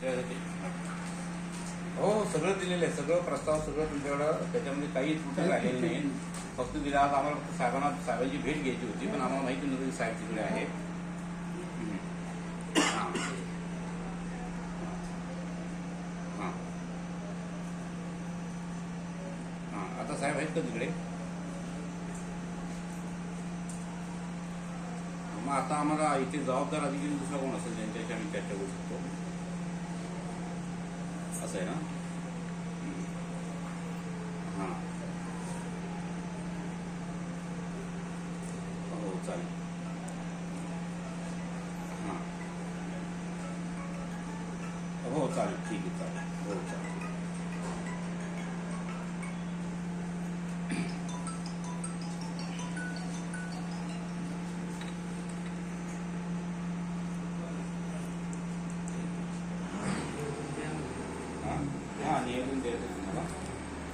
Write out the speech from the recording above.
त्यासाठी हो सगळं दिलेलं आहे. सगळं प्रस्ताव सगळं तुमच्याकडं. त्याच्यामध्ये काही त्रुटी राहिलेलं नाही फक्त दिला आज आम्हाला फक्त साहेबांना साहेबांची भेट घ्यायची होती पण आम्हाला माहिती नव्हतं की साहेब तिकडे आहे आता साहेब आहेत का तिकडे? मग आता आम्हाला इथे जबाबदार अधिकारी दुसरा कोण असेल? त्यांच्या असं आहे ना हम्म. हां हो चालेल हां हो चालेल ठीक आहे चालेल हो चालेल हां हां नियोजन द्यायचं